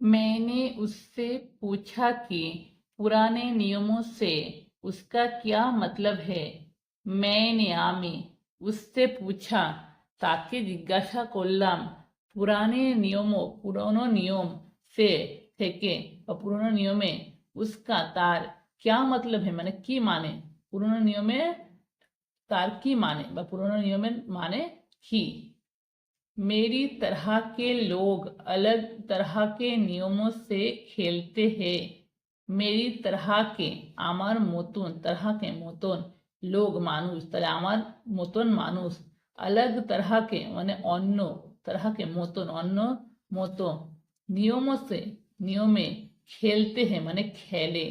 मैंने उससे पूछा कि पुराने नियमों से उसका क्या मतलब है मैंने আমি उससे पूछा তাকে জিজ্ঞাসা করলাম পুরানে নিয়ম পুরনো নিয়ম সে থেকে বা পুরনো নিয়মে উস্কা তার क्या मतलब है মানে কি মানে পুরনো নিয়মে তার কি মানে বা পুরনো নিয়মের মানে কি मेरी तरह के लोग अलग तरह के नियमों से खेलते हैं মেরি তরহাকে আমার মতন তরহাকে মতন লোক মানুষ তাহলে আমার মতন মানুষ আলাগ তরহাকে মানে অন্য তরহাকে মতন অন্য মতো নিয়মও সে নিয়মে খেলতে हैं মানে খেলে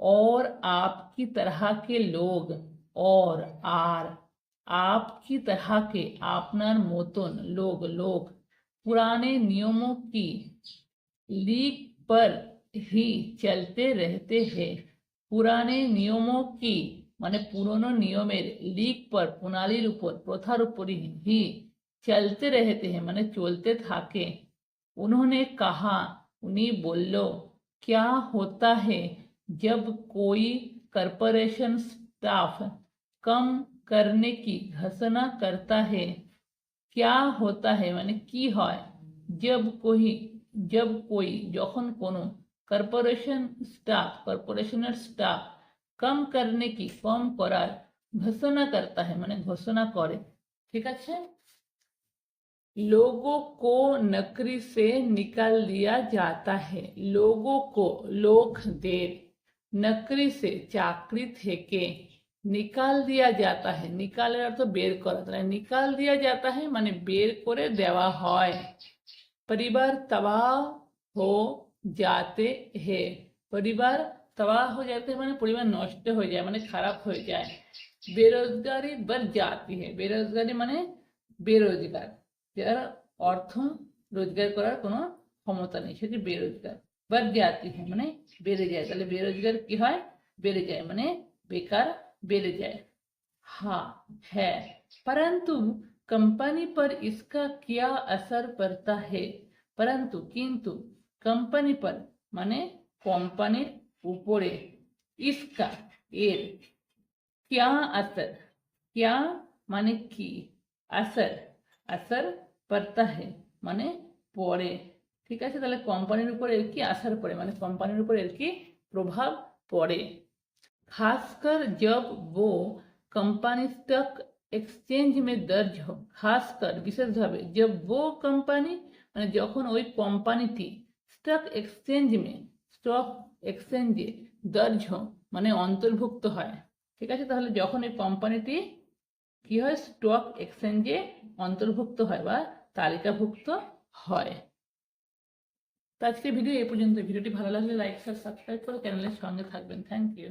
और आपकी तरह के लोग और আর आपकी तरह के আপনার মতন লোক লোক पुराने नियमों की लीक पर ही चलते रहते हैं পুরানে নিয়মও কি মানে পুরনো নিয়মের লিক পর প্রণালীর উপর প্রথার উপরই হি চলতে रहते हैं মানে চলতে থাকে उन्होंने कहा उन्हीं বলল क्या होता है जब कोई कॉरपोरेशन स्टाफ कम करने की घोषणा करता है क्या होता है মানে কি হয় जब कोई जब कोई যখন কোনো কর্পোরেশন স্টাফ কর্পোরেশনের স্টাফ কম করনে কি কম করার ঘোষণা করতা है মানে ঘোষণা করে ঠিক আছে लोगों को नौकरी से निकाल दिया जाता है लोगों को লোকদের নকরি সে চাকরি থেকে নিকাল দিয়া যাতা है নিকালের অর্থ বের করা তাহলে নিকাল দিয়া যাতা है মানে বের করে দেওয়া হয় পরিবার তবাহ হো যাতে হে পরিবার তবাহ হো যাতে মানে পরিবার নষ্ট হয়ে যায় মানে খারাপ হয়ে যায় বেরোজগারি বার জাতি হে বেরোজগারি মানে বেরোজগার যার অর্থ রোজগার করার কোনো ক্ষমতা নেই সেটি বেরোজগার বার জাতি হ্যাঁ মানে বেড়ে যায় তাহলে বেরোজগার কি হয় বেড়ে যায় মানে বেকার बेड़े जाए हाँ है परंतु कंपनी पर इसका क्या असर पड़ता है परंतु किंतु कंपनी पर माने কোম্পানির উপরে ইসকা এর क्या असर क्या মানে কি असर असर पड़ता है মানে পড়ে ঠিক আছে তাহলে কোম্পানির উপর এর কি আসার পড়ে মানে কোম্পানির উপর এর কি প্রভাব পড়ে खासकर जब वो कंपनी स्टॉक এক্সচেঞ্জ মে দর্জ हो খাসকর বিশেষভাবে जब वो कंपनी মানে যখন ওই কোম্পানিটি স্টক এক্সচেঞ্জ মে স্টক এক্সচেঞ্জে দর্জ हो মানে অন্তর্ভুক্ত হয় ঠিক আছে তাহলে যখন এই কোম্পানিটি কি হয় স্টক এক্সচেঞ্জে অন্তর্ভুক্ত হয় বা তালিকাভুক্ত হয় তো আজকে ভিডিও এই পর্যন্ত ভিডিওটি ভালো লাগলে লাইক শেয়ার সাবস্ক্রাইব করে চ্যানেলের সঙ্গে থাকবেন থ্যাংক ইউ